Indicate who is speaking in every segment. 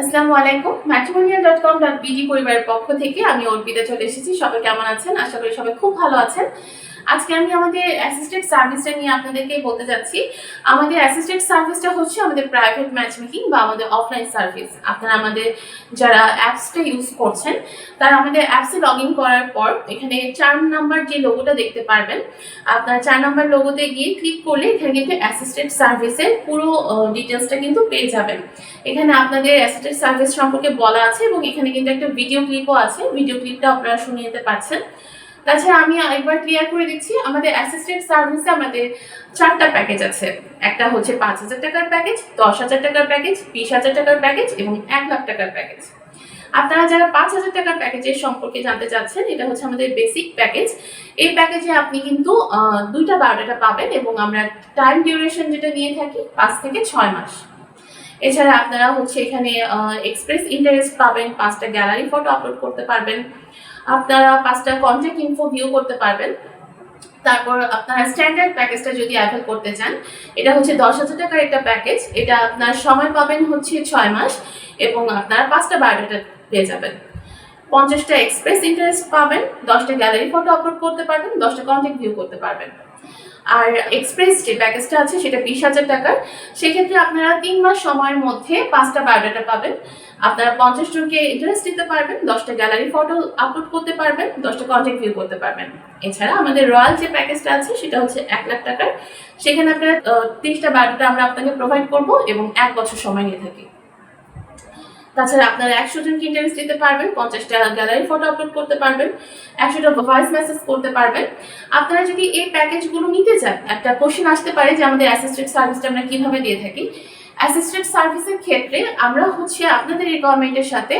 Speaker 1: আসসালামু আলাইকুম matrimonial dot com dot BD পরিবারের পক্ষ থেকে আমি অর্পিতা চলে এসেছি। সবাই কেমন আছেন? আশা করি সবাই খুব ভালো আছেন। আজকে আমি আমাদের অ্যাসিস্ট্যান্ট সার্ভিসটা নিয়ে আপনাদেরকে বলতে যাচ্ছি। আমাদের অ্যাসিস্ট্যান্ট সার্ভিসটা হচ্ছে আমাদের প্রাইভেট ম্যাচ মেকিং বা আমাদের অফলাইন সার্ভিস আপনারা আমাদের যারা অ্যাপসটা ইউজ করছেন, তারা আমাদের অ্যাপসে লগ ইন করার পর এখানে চার নাম্বার যে লোগোটা দেখতে পারবেন, আপনারা চার নাম্বার লোগোতে গিয়ে ক্লিক করলে এখানে কিন্তু অ্যাসিস্ট্যান্ট সার্ভিসের পুরো ডিটেলসটা কিন্তু পেয়ে যাবেন। এখানে আপনাদের অ্যাসিস্ট্যান্ট সার্ভিস সম্পর্কে বলা আছে এবং এখানে কিন্তু একটা ভিডিও ক্লিপও আছে। ভিডিও ক্লিপটা আপনারা শুনে নিতে পারছেন। তাছাড়া আমি একবার ক্লিয়ার করে দিচ্ছি, আমাদের অ্যাসিস্ট্যান্ট সার্ভিসে আমাদের চারটা প্যাকেজ আছে। একটা হচ্ছে পাঁচ হাজার টাকার প্যাকেজ দশ হাজার টাকার প্যাকেজ বিশ হাজার টাকার প্যাকেজ এবং এক লাখ টাকার প্যাকেজ আপনারা যারা পাঁচ হাজার টাকার প্যাকেজের সম্পর্কে জানতে চাচ্ছেন, এটা হচ্ছে আমাদের বেসিক প্যাকেজ এই প্যাকেজে আপনি কিন্তু দুইটা বায়োডাটা পাবেন এবং আমরা টাইম ডিউরেশন যেটা নিয়ে থাকি, পাঁচ থেকে ছয় মাস। এছাড়া আপনারা হচ্ছে এখানে এক্সপ্রেস ইন্টারেস্ট পাবেন, পাঁচটা গ্যালারি ফটো আপলোড করতে পারবেন। আপনারা পাঁচটা কন্ট্যাক্ট ইনফো ভিউ করতে পারবেন। তারপর আপনারা স্ট্যান্ডার্ড প্যাকেজটা যদি অ্যাভেল করতে চান, এটা হচ্ছে দশ হাজার টাকার একটা প্যাকেজ এটা আপনার সময় পাবেন হচ্ছে ছয় মাস এবং আপনারা পাঁচটা বায়োডাটা পেয়ে যাবেন। পঞ্চাশটা এক্সপ্রেস ইন্টারেস্ট পাবেন, দশটা গ্যালারি ফটো আপলোড করতে পারবেন, দশটা কন্ট্যাক্ট ভিউ করতে পারবেন। আর এক্সপ্রেস যে প্যাকেজটা আছে, সেটা বিশ হাজার টাকার। সেক্ষেত্রে আপনারা তিন মাস সময়ের মধ্যে পাঁচটা বায়োডাটা পাবেন। আপনারা পঞ্চাশ জনকে ইন্টারেস্ট দিতে পারবেন, দশটা গ্যালারি ফটো আপলোড করতে পারবেন, দশটা কন্ট্যাক্ট ভিউ করতে পারবেন। এছাড়া আমাদের রয়্যাল যে প্যাকেজটা আছে, সেটা হচ্ছে এক লাখ টাকার। সেখানে আপনারা তিরিশটা বায়োডাটা আমরা আপনাকে প্রোভাইড করব এবং এক বছর সময় নিয়ে থাকি। তাছাড়া আপনারা একশো জনকে ইন্টারেস্ট দিতে পারবেন, পঞ্চাশটা গ্যালারি ফটো আপলোড করতে পারবেন, একশোটা ভয়েস মেসেজ করতে পারবেন। আপনারা যদি এই প্যাকেজগুলো নিতে চান, একটা কোশ্চেন আসতে পারে যে আমাদের অ্যাসিস্ট্যান্ট সার্ভিসটা আমরা কীভাবে দিয়ে থাকি। অ্যাসিস্ট্যান্ট সার্ভিসের ক্ষেত্রে আমরা হচ্ছে আপনাদের রিকোয়ারমেন্টের সাথে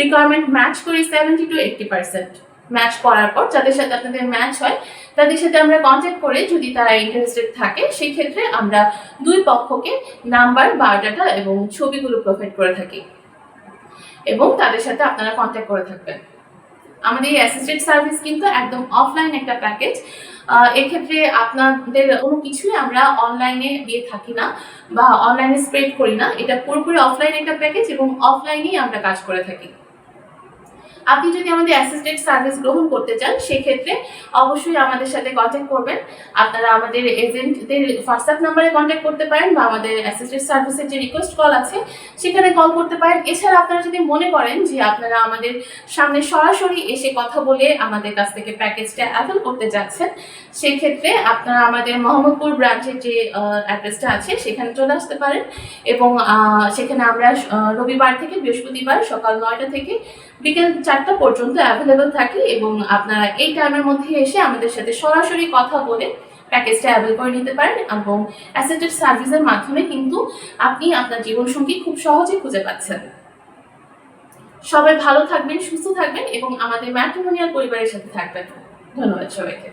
Speaker 1: রিকোয়ারমেন্ট ম্যাচ করি seventy two eighty percent match করার পর যাদের সাথে আপনাদের ম্যাচ হয়, তাদের সাথে আমরা কন্ট্যাক্ট করে যদি তারা ইন্টারেস্টেড থাকে, সেই ক্ষেত্রে আমরা দুই পক্ষকে নাম্বার বায়োডাটা এবং ছবিগুলো প্রোভাইড করে থাকি। এবং তাদের সাথে আপনারা কন্ট্যাক্ট করে থাকবেন। আমাদের এই অ্যাসিস্ট্যান্ট সার্ভিস কিন্তু একদম অফলাইন একটা প্যাকেজ এক্ষেত্রে আপনাদের কোনো কিছুই আমরা অনলাইনে দিয়ে থাকি না বা অনলাইনে স্প্রেড করি না। এটা পুরোপুরি অফলাইন একটা প্যাকেজ এবং অফলাইনেই আমরা কাজ করে থাকি। আপনি যদি আমাদের অ্যাসিস্ট্যান্ট সার্ভিস গ্রহণ করতে চান, সেক্ষেত্রে অবশ্যই আমাদের সাথে কন্ট্যাক্ট করবেন। আপনারা আমাদের এজেন্টদের হোয়াটসঅ্যাপ নাম্বারে কন্ট্যাক্ট করতে পারেন বা আমাদের অ্যাসিস্ট্যান্ট সার্ভিসের যে রিকোয়েস্ট কল আছে, সেখানে কল করতে পারেন। এছাড়া আপনারা যদি মনে করেন যে আপনারা আমাদের সামনে সরাসরি এসে কথা বলে আমাদের কাছ থেকে প্যাকেজটা অ্যাভেল করতে যাচ্ছেন, সেক্ষেত্রে আপনারা আমাদের মোহাম্মদপুর ব্রাঞ্চের যে অ্যাড্রেসটা আছে, সেখানে চলে আসতে পারেন। এবং সেখানে আমরা রবিবার থেকে বৃহস্পতিবার সকাল নয়টা থেকে বিকেল চারটা পর্যন্ত অ্যাভেলেবেল থাকে এবং আপনারা এই টাইমের মধ্যে এসে আমাদের সাথে সরাসরি কথা বলে প্যাকেজটা অ্যাভেল করে নিতে পারেন এবং অ্যাসেটেড সার্ভিসের মাধ্যমে কিন্তু আপনি আপনার জীবনসঙ্গী খুব সহজে খুঁজে পাচ্ছেন। সবাই ভালো থাকবেন, সুস্থ থাকবেন এবং আমাদের ম্যাট্রিমোনিয়াল পরিবারের সাথে থাকবেন। ধন্যবাদ সবাইকে।